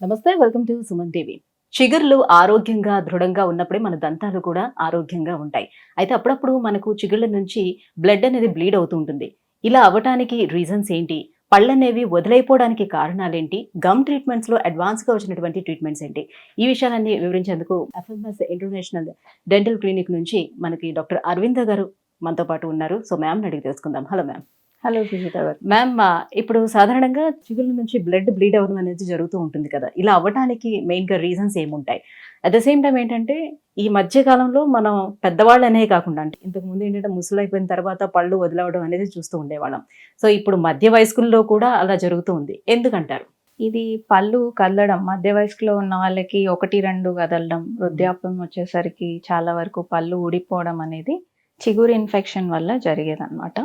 నమస్తే welcome to Suman TV. చిగుర్లు ఆరోగ్యంగా దృఢంగా ఉన్నప్పుడే మన దంతాలు కూడా ఆరోగ్యంగా ఉంటాయి. అయితే అప్పుడప్పుడు మనకు చిగుళ్ళ నుంచి బ్లడ్ అనేది బ్లీడ్ అవుతూ ఉంటుంది. ఇలా అవ్వటానికి రీజన్స్ ఏంటి? పళ్ళు అనేవి వదిలైపోవడానికి కారణాలేంటి? గమ్ ట్రీట్మెంట్స్లో అడ్వాన్స్గా వచ్చినటువంటి ట్రీట్మెంట్స్ ఏంటి? ఈ విషయాలన్నీ వివరించేందుకు ఎఫ్ఎంఎస్ ఇంటర్నేషనల్ డెంటల్ క్లినిక్ నుంచి మనకి డాక్టర్ అరవింద గారు మనతో పాటు ఉన్నారు. సో మ్యామ్ అడిగి తెలుసుకుందాం. Hello ma'am. హలో మ్యామ్ ఇప్పుడు సాధారణంగా చిగుళ్ళ నుంచి బ్లడ్ బ్లీడ్ అవ్వడం అనేది జరుగుతూ ఉంటుంది కదా. ఇలా అవ్వడానికి మెయిన్గా రీజన్స్ ఏముంటాయి? అట్ ద సేమ్ టైం ఏంటంటే ఈ మధ్య కాలంలో మనం పెద్దవాళ్ళు అనే కాకుండా అంటే ఇంతకు ముందు ఏంటంటే ముసలు అయిపోయిన తర్వాత పళ్ళు వదిలవడం అనేది చూస్తూ ఉండేవాళ్ళం. సో ఇప్పుడు మధ్య వయస్కుల్లో కూడా అలా జరుగుతూ ఉంది. ఎందుకంటారు? ఇది పళ్ళు కదలడం మధ్య వయసులో ఉన్న వాళ్ళకి ఒకటి రెండు కదలడం వృద్ధాప్యం వచ్చేసరికి చాలా వరకు పళ్ళు ఊడిపోవడం అనేది చిగురు ఇన్ఫెక్షన్ వల్ల జరిగేదన్నమాట.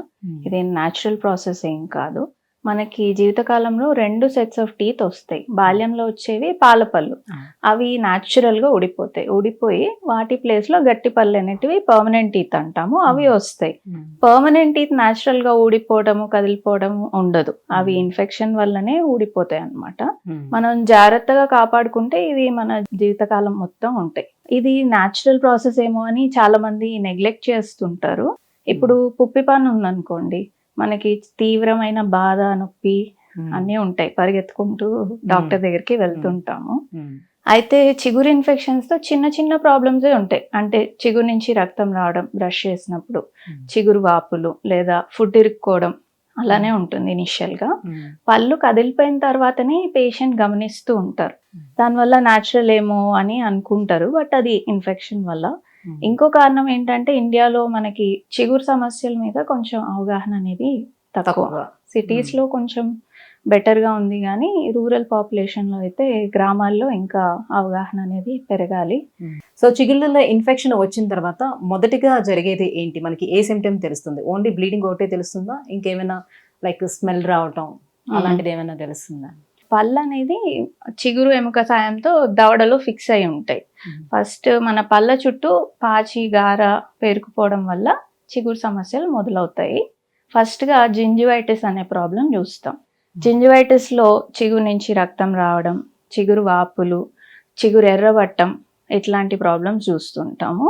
ఇది న్యాచురల్ ప్రాసెస్ ఏం కాదు. మనకి జీవితకాలంలో రెండు సెట్స్ ఆఫ్ టీత్ వస్తాయి. బాల్యంలో వచ్చేవి పాల పళ్ళు. అవి గా ఊడిపోతాయి. ఊడిపోయి వాటి ప్లేస్లో గట్టి పళ్ళు అనేటివి పర్మనెంట్ టీత్ అంటాము. అవి వస్తాయి. పర్మనెంట్ టీత్గా ఊడిపోవడము కదిలిపోవడము ఉండదు. అవి. ఇన్ఫెక్షన్ వల్లనే ఊడిపోతాయి అన్నమాట. మనం జాగ్రత్తగా కాపాడుకుంటే ఇవి మన జీవితకాలం మొత్తం ఉంటాయి. ఇది న్యాచురల్ ప్రాసెస్ ఏమో అని చాలా మంది నెగ్లెక్ట్ చేస్తుంటారు. ఇప్పుడు పుప్పిపాన్ ఉందనుకోండి. మనకి తీవ్రమైన బాధ నొప్పి అన్నీ ఉంటాయి. పరిగెత్తుకుంటూ డాక్టర్ దగ్గరికి వెళ్తుంటాము. అయితే చిగురు ఇన్ఫెక్షన్స్తో చిన్న చిన్న ప్రాబ్లమ్స్ ఉంటాయి. అంటే చిగురు నుంచి రక్తం రావడం బ్రష్ చేసినప్పుడు చిగురు వాపులు లేదా ఫుడ్ ఇరుక్కోవడం అలానే ఉంటుంది ఇనిషియల్గా. పళ్ళు కదిలిపోయిన తర్వాతనే పేషెంట్ గమనిస్తూ ఉంటారు. దానివల్ల న్యాచురల్ ఏమో అని అనుకుంటారు బట్ అది ఇన్ఫెక్షన్ వల్ల ఇంకో కారణం ఏంటంటే ఇండియాలో మనకి చిగురు సమస్యల మీద కొంచెం అవగాహన అనేది తక్కువ. సిటీస్లో కొంచెం బెటర్గా ఉంది కానీ రూరల్ పాపులేషన్లో అయితే గ్రామాల్లో ఇంకా అవగాహన అనేది పెరగాలి. సో చిగుళ్ళలో ఇన్ఫెక్షన్ వచ్చిన తర్వాత మొదటిగా జరిగేది ఏంటి? మనకి ఏ సిమ్టమ్ తెలుస్తుంది? ఓన్లీ బ్లీడింగ్ ఒకటే తెలుస్తుందా? ఇంకేమైనా లైక్ స్మెల్ రావటం అలాంటిది ఏమైనా తెలుస్తుందా? పళ్ళు అనేది చిగురు ఎముక సాయంతో దవడలో ఫిక్స్ అయి ఉంటాయి. ఫస్ట్ మన పళ్ళ చుట్టూ పాచి గార పేరుకుపోవడం వల్ల చిగురు సమస్యలు మొదలవుతాయి. ఫస్ట్గా జింజివైటిస్ అనే ప్రాబ్లం చూస్తాం. జింజివైటిస్లో చిగురు నుంచి రక్తం రావడం చిగురు వాపులు చిగురు ఎర్రబట్టం ఇట్లాంటి ప్రాబ్లమ్స్ చూస్తుంటాము.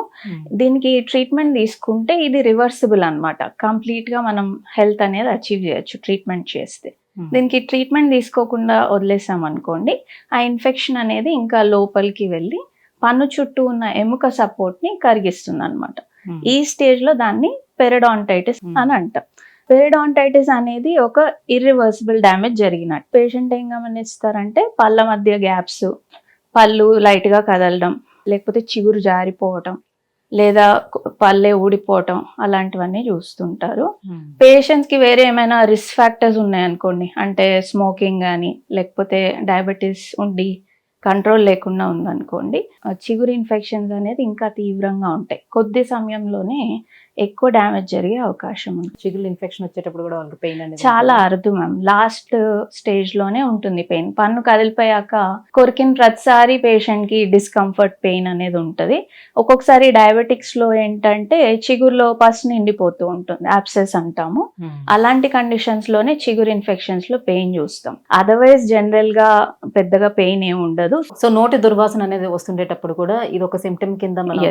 దీనికి ట్రీట్మెంట్ తీసుకుంటే ఇది రివర్సిబుల్ అనమాట కంప్లీట్గా మనం హెల్త్ అనేది అచీవ్ చేయొచ్చు ట్రీట్మెంట్ చేస్తే. దీనికి ట్రీట్మెంట్ తీసుకోకుండా వదిలేసాం అనుకోండి ఆ ఇన్ఫెక్షన్ అనేది ఇంకా లోపలికి వెళ్ళి పన్ను చుట్టూ ఉన్న ఎముక సపోర్ట్ని కరిగిస్తుంది అనమాట ఈ స్టేజ్లో దాన్ని పెరడాంటైటిస్ Hmm. అని అంటాం. పెరడాంటైటిస్ అనేది ఒక ఇర్రివర్సిబుల్ డ్యామేజ్ జరిగినట్టు. పేషెంట్ ఏం గమనిస్తారంటే పళ్ళ మధ్య గ్యాప్స్ పళ్ళు లైట్గా కదలడం లేకపోతే చిగురు జారిపోవటం లేదా పళ్ళే ఊడిపోవటం అలాంటివన్నీ చూస్తుంటారు. పేషెంట్స్కి వేరే ఏమైనా రిస్క్ ఫ్యాక్టర్స్ ఉన్నాయనుకోండి అంటే స్మోకింగ్ కానీ లేకపోతే డయాబెటీస్ ఉండి కంట్రోల్ లేకుండా ఉందనుకోండి ఆ చిగురు ఇన్ఫెక్షన్స్ అనేది ఇంకా తీవ్రంగా ఉంటాయి. కొద్ది సమయంలోనే ఎక్కువ డ్యామేజ్ జరిగే అవకాశం ఉంది. చిగుళ్ళు ఇన్ఫెక్షన్ వచ్చేటప్పుడు కూడా వాళ్ళకి పెయిన్ అనేది చాలా అరుదు మ్యామ్ లాస్ట్ స్టేజ్లోనే ఉంటుంది పెయిన్ పన్ను కదిలిపోయాక కొరికిన ప్రతిసారి పేషెంట్కి డిస్కంఫర్ట్ పెయిన్ అనేది ఉంటుంది. ఒక్కొక్కసారి డయాబెటిక్స్లో ఏంటంటే చిగురులో పస్ నిండిపోతూ ఉంటుంది. అబ్సెస్ అంటాము. ఉంటుంది. అలాంటి కండిషన్స్లోనే చిగురు ఇన్ఫెక్షన్స్లో పెయిన్ చూస్తాం. అదర్వైజ్ జనరల్గా పెద్దగా పెయిన్ ఏమి ఉండదు. సో నోటి దుర్వాసన అనేది వస్తుండేటప్పుడు కూడా ఇది ఒక సిమ్టమ్ కింద మనం.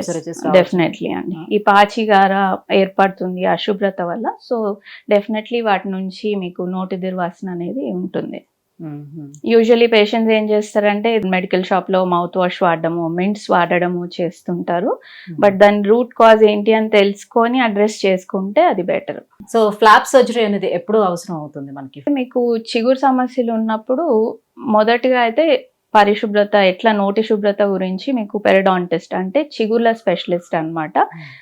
డెఫినెట్లీ అండి. ఈ పాచిగార ఏర్పడుతుంది అశుభ్రత వల్ల. సో డెఫినెట్లీ వాటి నుంచి మీకు నోటి దుర్వాసన అనేది ఉంటుంది. యూజువలీ పేషెంట్స్ ఏం చేస్తారంటే మెడికల్ షాప్లో మౌత్ వాష్ వాడడము మింట్స్ వాడడము చేస్తుంటారు. బట్ దాని రూట్ కాజ్ ఏంటి అని తెలుసుకొని అడ్రస్ చేసుకుంటే అది బెటర్ సో ఫ్లాప్ సర్జరీ అనేది ఎప్పుడు అవసరం అవుతుంది మనకి? మీకు చిగురు సమస్యలు ఉన్నప్పుడు మొదటిగా అయితే పరిశుభ్రత ఎట్లా నోటి శుభ్రత గురించి మీకు పెరడాంటిస్ట్ అంటే చిగుర్ల స్పెషలిస్ట్ అన్నమాట.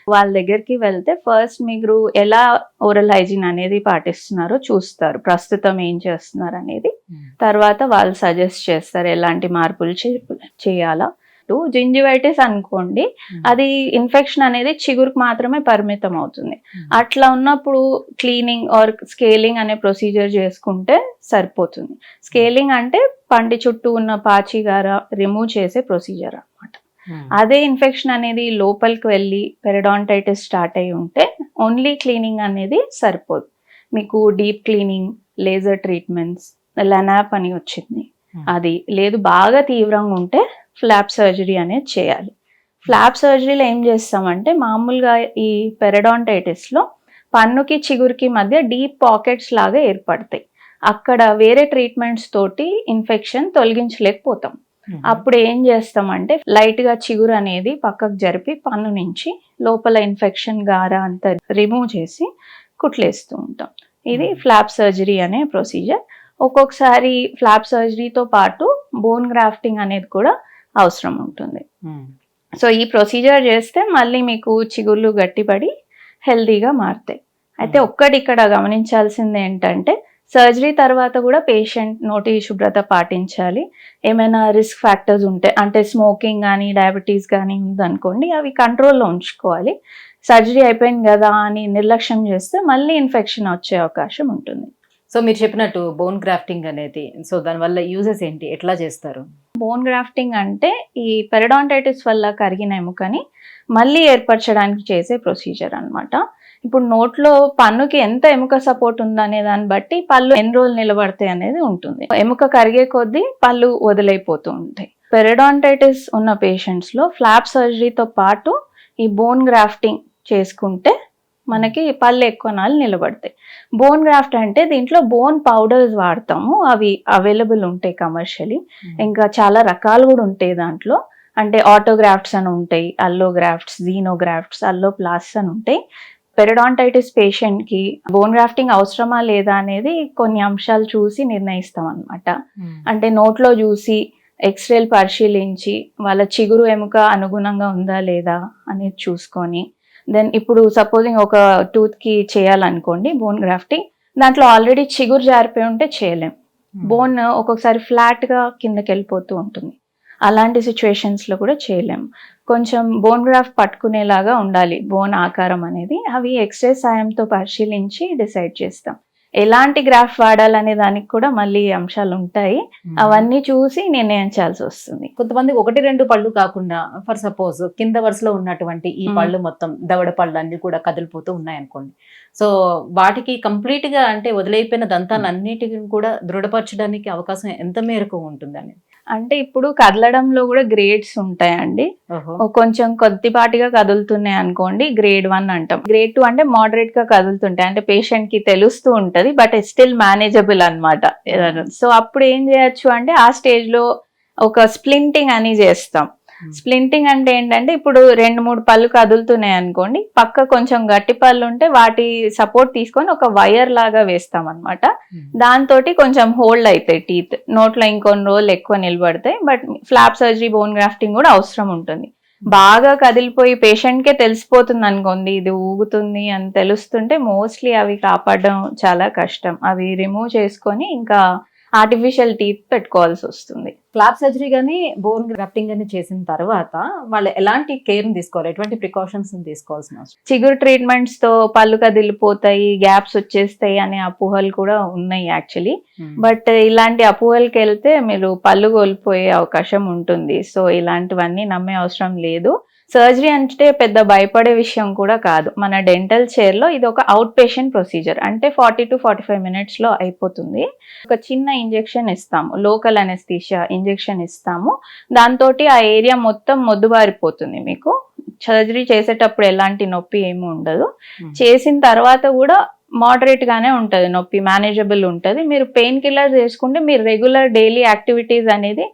వాళ్ళ దగ్గరికి వెళ్తే ఫస్ట్ మీరు ఎలా ఓరల్ హైజీన్ అనేది పాటిస్తున్నారో చూస్తారు. ప్రస్తుతం ఏం చేస్తున్నారు అనేది. తర్వాత వాళ్ళు సజెస్ట్ చేస్తారు ఎలాంటి మార్పులు చే- చేయాలా జింజివైటిస్ అనుకోండి అది ఇన్ఫెక్షన్ అనేది చిగురుకు మాత్రమే పరిమితం అవుతుంది. అట్లా ఉన్నప్పుడు క్లీనింగ్ ఆర్ స్కేలింగ్ అనే ప్రొసీజర్ చేసుకుంటే సరిపోతుంది. స్కేలింగ్ అంటే పంటి చుట్టూ ఉన్న పాచిగార రిమూవ్ చేసే ప్రొసీజర్ అన్నమాట. అదే ఇన్ఫెక్షన్ అనేది లోపలికి వెళ్ళి పెరడాంటైటిస్ స్టార్ట్ అయి ఉంటే ఓన్లీ క్లీనింగ్ అనేది సరిపోదు. మీకు deep cleaning laser treatments LANAP అని వచ్చింది. అది లేదు బాగా తీవ్రంగా ఉంటే ఫ్లాప్ సర్జరీ అనేది చేయాలి. ఫ్లాప్ సర్జరీలో ఏం చేస్తామంటే మామూలుగా ఈ పెరడాంటైటిస్లో పన్నుకి చిగురుకి మధ్య డీప్ పాకెట్స్ లాగా ఏర్పడతాయి. అక్కడ వేరే ట్రీట్మెంట్స్ తోటి ఇన్ఫెక్షన్ తొలగించలేకపోతాం. అప్పుడు ఏం చేస్తామంటే లైట్గా చిగురు అనేది పక్కకు జరిపి పన్ను నుంచి లోపల ఇన్ఫెక్షన్ గార అంతా రిమూవ్ చేసి కుట్లేస్తూ ఉంటాం. ఇది ఫ్లాప్ సర్జరీ అనే ప్రొసీజర్. ఒక్కొక్కసారి ఫ్లాప్ సర్జరీతో పాటు బోన్ గ్రాఫ్టింగ్ అనేది కూడా అవసరం ఉంటుంది. సో ఈ ప్రొసీజర్ చేస్తే మళ్ళీ మీకు చిగుర్లు గట్టిపడి హెల్దీగా మారుతాయి. అయితే ఒక్కటి ఇక్కడ గమనించాల్సింది ఏంటంటే సర్జరీ తర్వాత కూడా పేషెంట్ నోటి శుభ్రత పాటించాలి. ఏమైనా రిస్క్ ఫ్యాక్టర్స్ ఉంటే అంటే స్మోకింగ్ కానీ డయాబెటీస్ కానీ ఉందనుకోండి అవి కంట్రోల్లో ఉంచుకోవాలి. సర్జరీ అయిపోయింది కదా అని నిర్లక్ష్యం చేస్తే మళ్ళీ ఇన్ఫెక్షన్ వచ్చే అవకాశం ఉంటుంది. సో మీరు చెప్పినట్టు బోన్ గ్రాఫ్టింగ్ అనేది. సో దానివల్ల యూజెస్ ఏంటి? ఎట్లా చేస్తారు? బోన్ గ్రాఫ్టింగ్ అంటే ఈ పెరడాంటైటిస్ వల్ల కరిగిన ఎముకని మళ్ళీ ఏర్పరచడానికి చేసే ప్రొసీజర్ అన్నమాట. ఇప్పుడు నోట్లో పన్నుకి ఎంత ఎముక సపోర్ట్ ఉందనే దాన్ని బట్టి పళ్ళు ఎన్ని రోజులు నిలబడతాయి అనేది ఉంటుంది. ఎముక కరిగే కొద్దీ పళ్ళు వదిలైపోతూ ఉంటాయి. పెరడాంటైటిస్ ఉన్న పేషెంట్స్లో ఫ్లాప్ సర్జరీతో పాటు ఈ బోన్ గ్రాఫ్టింగ్ చేసుకుంటే మనకి పళ్ళు ఎక్కువ నాళ్ళు నిలబడతాయి. బోన్ గ్రాఫ్ట్ అంటే దీంట్లో బోన్ పౌడర్స్ వాడతాము. అవి అవైలబుల్ ఉంటాయి కమర్షియలీ ఇంకా చాలా రకాలు కూడా ఉంటాయి దాంట్లో. అంటే ఆటోగ్రాఫ్ట్స్ అని ఉంటాయి అల్లోగ్రాఫ్ట్స్ జీనోగ్రాఫ్ట్స్ అల్లో ప్లాస్ అని ఉంటాయి. పెరడాంటైటిస్ పేషెంట్కి బోన్ గ్రాఫ్టింగ్ అవసరమా లేదా అనేది కొన్ని అంశాలు చూసి నిర్ణయిస్తాం అనమాట అంటే నోట్లో చూసి ఎక్స్రేలు పరిశీలించి వాళ్ళ చిగురు ఎముక అనుగుణంగా ఉందా లేదా అనేది చూసుకొని దెన్ ఇప్పుడు సపోజింగ్ ఒక టూత్కి చేయాలనుకోండి బోన్ గ్రాఫ్టింగ్ దాంట్లో ఆల్రెడీ చిగురు జారిపోయి ఉంటే చేయలేం. బోన్ ఒక్కొక్కసారి ఫ్లాట్గా కిందకి వెళ్ళిపోతూ ఉంటుంది. అలాంటి సిచ్యువేషన్స్లో కూడా చేయలేం. కొంచెం బోన్ గ్రాఫ్ పట్టుకునేలాగా ఉండాలి బోన్ ఆకారం అనేది. అవి ఎక్స్రే సాయంతో పరిశీలించి డిసైడ్ చేస్తాం. ఎలాంటి గ్రాఫ్ వాడాలనే దానికి కూడా మళ్ళీ అంశాలు ఉంటాయి. అవన్నీ చూసి నిర్ణయించాల్సి వస్తుంది. కొంతమంది ఒకటి రెండు పళ్ళు కాకుండా ఫర్ సపోజ్ కింద వరుసలో ఉన్నటువంటి ఈ. పళ్ళు మొత్తం దవడ పళ్ళు అన్ని కూడా కదిలిపోతూ ఉన్నాయి అనుకోండి సో వాటికి కంప్లీట్గా అంటే వదిలైపోయిన దంతాలు అన్నిటిని కూడా దృఢపరచడానికి అవకాశం ఎంత మేరకు ఉంటుందని? అంటే ఇప్పుడు కదలడంలో కూడా గ్రేడ్స్ ఉంటాయండి. కొంచెం కొద్దిపాటిగా కదులుతున్నాయి అనుకోండి గ్రేడ్ వన్ అంటాం. గ్రేడ్ టూ అంటే మోడరేట్గా కదులుతుంటాయి. అంటే పేషెంట్కి తెలుస్తూ ఉంటది బట్ స్టిల్ మేనేజబుల్ అనమాట సో అప్పుడు ఏం చేయొచ్చు అంటే ఆ స్టేజ్లో ఒక స్ప్లింటింగ్ అని చేస్తాం. స్ప్లింటింగ్ అంటే ఏంటంటే ఇప్పుడు రెండు మూడు పళ్ళు కదులుతున్నాయి అనుకోండి పక్క కొంచెం గట్టి పళ్ళు ఉంటే వాటి సపోర్ట్ తీసుకొని ఒక వైర్ లాగా వేస్తాం అనమాట దాంతో కొంచెం హోల్డ్ అవుతాయి టీత్ నోట్లో ఇంకొన్ని రోజులు ఎక్కువ నిలబడతాయి but flap surgery bone grafting కూడా అవసరం ఉంటుంది. బాగా కదిలిపోయి పేషెంట్ కే తెలిసిపోతుంది అనుకోండి ఇది ఊగుతుంది అని తెలుస్తుంటే మోస్ట్లీ అవి కాపాడడం చాలా కష్టం. అవి రిమూవ్ చేసుకొని ఇంకా ఆర్టిఫిషియల్ టీత్ పెట్టుకోవాల్సి వస్తుంది. ఫ్లాప్ సర్జరీ గానీ బోన్ గ్రాఫ్టింగ్ అని చేసిన తర్వాత వాళ్ళు ఎలాంటి కేర్ తీసుకోవాలి? ఎటువంటి ప్రికాషన్స్ తీసుకోవాల్సిన అవసరం? చిగురు ట్రీట్మెంట్స్తో పళ్ళు కదిలిపోతాయి గ్యాప్స్ వచ్చేస్తాయి అనే అపోహలు కూడా ఉన్నాయి యాక్చువల్లీ బట్ ఇలాంటి అపోహలకి వెళ్తే మీరు పళ్ళు కోల్పోయే అవకాశం ఉంటుంది. సో ఇలాంటివన్నీ నమ్మే అవసరం లేదు. సర్జరీ అంటే పెద్ద భయపడే విషయం కూడా కాదు. మన డెంటల్ చైర్లో ఇది ఒక అవుట్ పేషెంట్ ప్రొసీజర్. అంటే ఫార్టీ టు ఫార్టీ ఫైవ్ మినిట్స్లో అయిపోతుంది. ఒక చిన్న ఇంజెక్షన్ ఇస్తాము. లోకల్ అనెస్థీషియా ఇంజెక్షన్ ఇస్తాము. దాంతో ఆ ఏరియా మొత్తం మొద్దుబారిపోతుంది మీకు. సర్జరీ చేసేటప్పుడు ఎలాంటి నొప్పి ఏమి ఉండదు. చేసిన తర్వాత కూడా మోడరేట్ గానే ఉంటది. నొప్పి మేనేజబుల్ ఉంటది. మీరు పెయిన్ కిల్లర్స్ వేసుకుంటే మీరు రెగ్యులర్ డైలీ యాక్టివిటీస్ అనేది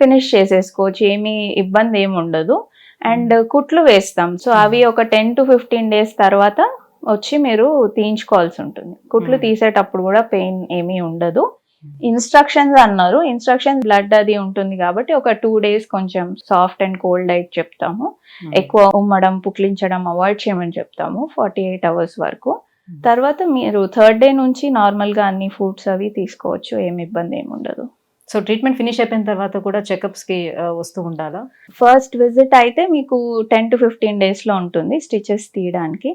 ఫినిష్ చేసేసుకోవచ్చు. ఏమీ ఇబ్బంది ఏమి ఉండదు. అండ్ కుట్లు వేస్తాం. సో అవి ఒక టెన్ టు ఫిఫ్టీన్ డేస్ తర్వాత వచ్చి మీరు తీయించుకోవాల్సి ఉంటుంది. కుట్లు. తీసేటప్పుడు కూడా పెయిన్ ఏమీ ఉండదు. ఇన్స్ట్రక్షన్స్ అన్నారు. ఇన్స్ట్రక్షన్స్ బ్లడ్ అది ఉంటుంది కాబట్టి ఒక టూ డేస్ కొంచెం సాఫ్ట్ అండ్ కోల్డ్ డైట్ చెప్తాము. ఎక్కువ ఉమ్మడం పుక్లించడం అవాయిడ్ చేయమని చెప్తాము ఫార్టీ ఎయిట్ అవర్స్ వరకు. తర్వాత మీరు థర్డ్ డే నుంచి నార్మల్గా అన్ని ఫుడ్స్ అవి తీసుకోవచ్చు. ఏమి ఇబ్బంది ఏమి ఉండదు. సో ట్రీట్మెంట్ ఫినిష్ అయిపోయిన తర్వాత కూడా చెకప్స్కి ఆ, వస్తూ ఉండాలా? ఫస్ట్ విజిట్ అయితే మీకు టెన్ టు ఫిఫ్టీన్ డేస్లో ఉంటుంది స్టిచెస్ తీయడానికి.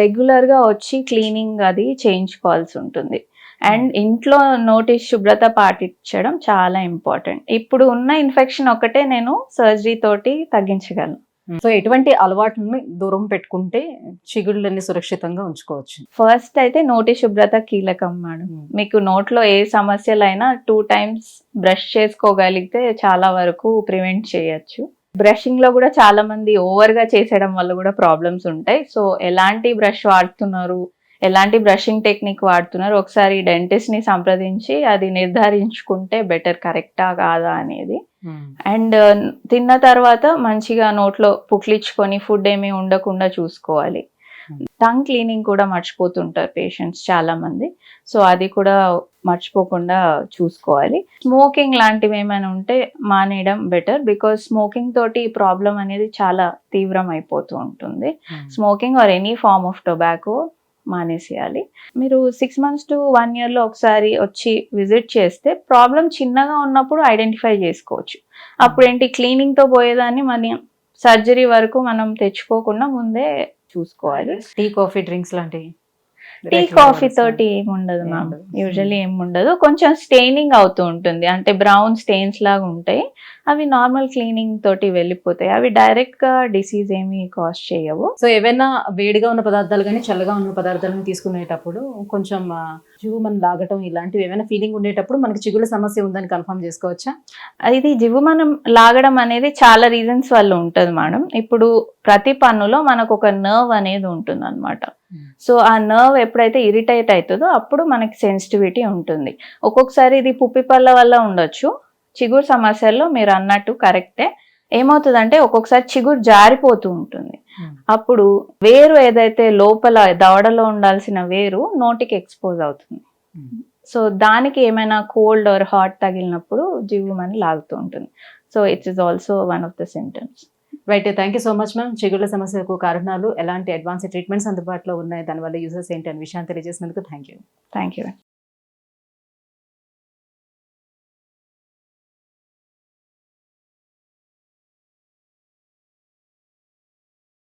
రెగ్యులర్గా వచ్చి క్లీనింగ్ అది చేయించుకోవాల్సి ఉంటుంది. అండ్ ఇంట్లో నోటీస్ శుభ్రత పాటించడం చాలా ఇంపార్టెంట్. ఇప్పుడు ఉన్న ఇన్ఫెక్షన్ ఒకటే నేను సర్జరీ తోటి తగ్గించగలను. సో ఎటువంటి అలవాట్లని దూరం పెట్టుకుంటే చిగుళ్ళని సురక్షితంగా ఉంచుకోవచ్చు. ఫస్ట్ అయితే నోటి శుభ్రత కీలకం మేడం. మీకు నోట్లో ఏ సమస్యలైనా టూ టైమ్స్ బ్రష్ చేసుకోగలిగితే చాలా వరకు ప్రివెంట్ చేయొచ్చు. బ్రషింగ్లో కూడా చాలా మంది ఓవర్గా చేసేయడం వల్ల కూడా ప్రాబ్లమ్స్ ఉంటాయి. సో ఎలాంటి బ్రష్ వాడుతున్నారు? ఎలాంటి బ్రషింగ్ టెక్నిక్ వాడుతున్నారు? ఒకసారి డెంటిస్ట్ని సంప్రదించి అది నిర్ధారించుకుంటే బెటర్ కరెక్టా కాదా అనేది. అండ్ తిన్న తర్వాత మంచిగా నోట్లో పుక్లించుకొని ఫుడ్ ఏమీ ఉండకుండా చూసుకోవాలి. Hmm. టంగ్ క్లీనింగ్ కూడా మర్చిపోతుంటారు పేషెంట్స్ చాలా మంది సో అది కూడా మర్చిపోకుండా చూసుకోవాలి. స్మోకింగ్ లాంటివి ఏమైనా ఉంటే మానేయడం బెటర్ బికాస్ స్మోకింగ్ తోటి ప్రాబ్లం అనేది చాలా తీవ్రం అయిపోతూ ఉంటుంది smoking or any form of tobacco మానేసేయాలి. మీరు సిక్స్ మంత్స్ టు వన్ ఇయర్లో ఒకసారి వచ్చి విజిట్ చేస్తే ప్రాబ్లం చిన్నగా ఉన్నప్పుడు ఐడెంటిఫై చేసుకోవచ్చు. అప్పుడు ఏంటి? క్లీనింగ్తో పోయేదాన్ని మన సర్జరీ వరకు మనం తెచ్చుకోకుండా ముందే చూసుకోవాలి. టీ కాఫీ డ్రింక్స్ లాంటివి. టీ కాఫీ తోటి ఏమి ఉండదు మ్యామ్. యూజువల్లీ ఏమి ఉండదు కొంచెం స్టెయినింగ్ అవుతూ ఉంటుంది. అంటే బ్రౌన్ స్టెయిన్స్ లాగా ఉంటాయి. అవి నార్మల్ క్లీనింగ్ తోటి వెళ్ళిపోతాయి. అవి డైరెక్ట్గా డిసీజ్ ఏమి కాస్ట్ చేయవు. సో ఏవైనా వేడిగా ఉన్న పదార్థాలు కానీ చల్లగా ఉన్న పదార్థాలను తీసుకునేటప్పుడు కొంచెం జువు మనం లాగటం ఇలాంటివి ఏమైనా ఫీలింగ్ ఉండేటప్పుడు మనకి చిగుళ్ళ సమస్య ఉందని కన్ఫర్మ్ చేసుకోవచ్చా? ఇది జివ్వు మనం లాగడం అనేది చాలా రీజన్స్ వల్ల ఉంటుంది మేడం ఇప్పుడు ప్రతి పన్నులో మనకు ఒక నర్వ్ అనేది ఉంటుంది అనమాట సో ఆ నర్వ్ ఎప్పుడైతే ఇరిటేట్ అవుతుందో అప్పుడు మనకి సెన్సిటివిటీ ఉంటుంది. ఒక్కొక్కసారి ఇది పుప్పి పళ్ళ వల్ల ఉండొచ్చు. చిగురు సమస్యల్లో మీరు అన్నట్టు కరెక్టే ఏమవుతుందంటే ఒక్కొక్కసారి చిగురు జారిపోతూ ఉంటుంది. అప్పుడు వేరు ఏదైతే లోపల దవడలో ఉండాల్సిన వేరు నోటికి ఎక్స్పోజ్ అవుతుంది. సో దానికి ఏమైనా కోల్డ్ ఆర్ హాట్ తగిలినప్పుడు జివ్వు అని లాగుతూ ఉంటుంది. So it's is also one of the symptoms right thank you so much ma'am చిగుళ్ళ సమస్యలకు కారణాలు ఎలాంటి అడ్వాన్స్ ట్రీట్మెంట్స్ అందుబాటులో ఉన్నాయి దానివల్ల యూజెస్ ఏంటి అనే విషయాన్ని తెలియజేసినందుకు థ్యాంక్ యూ థ్యాంక్ యూ